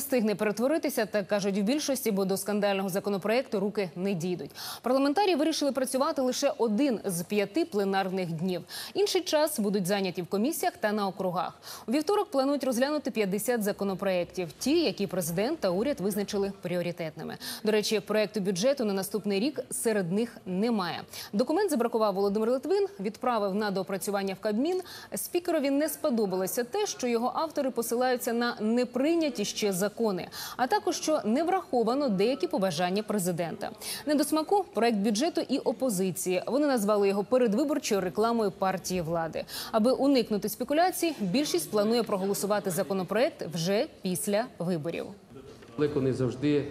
встигне перетворитися, так кажуть в більшості, бо до скандального законопроекту руки не дійдуть. Парламентарі вирішили працювати лише один з п'яти пленарних днів. Інший час будуть зайняті в комісіях та на округах. У вівторок планують розглянути 50 законопроєктів, ті, які президент та уряд визначили пріоритетними. До речі, проекту бюджету на наступний рік серед них немає. Документ забракував Володимир Литвин, відправив на доопрацювання в Кабмін. Спікерові не сподобалося те, що його автори посилаються на неприйняті ще закони, а також що не враховано деякі побажання президента. Не до смаку проект бюджету і опозиції. Вони назвали його передвиборчою рекламою партії влади. Аби уникнути спекуляцій, більшість планує проголосувати законопроект вже після виборів. Далеко не завжди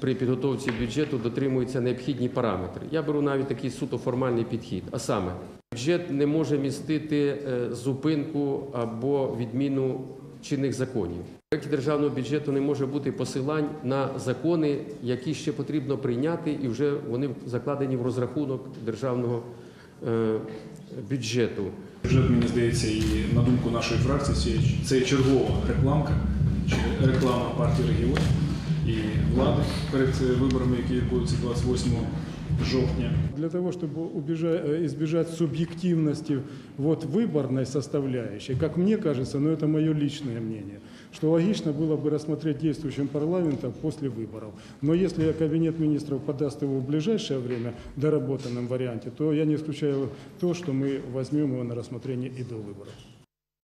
при підготовці бюджету дотримуються необхідні параметри. Я беру навіть такий суто формальний підхід. А саме, бюджет не може містити е, зупинку або відміну чинних законів. В проєкті державного бюджету не може бути посилань на закони, які ще потрібно прийняти, і вже вони закладені в розрахунок державного е, бюджету. Бюджет, мені здається, і на думку нашої фракції, це- чергова рекламка, реклама партії регіонів і влади перед виборами, які відбудуться 28 жовтня. Для того, чтобы э, избежать субъективности вот выборной составляющей, как мне кажется, но это мое личное мнение, что логично было бы рассмотреть действующим парламентом после выборов. Но если Кабинет министров подаст его в ближайшее время в доработанном варианте, то я не исключаю то, что мы возьмем его на рассмотрение и до выборов.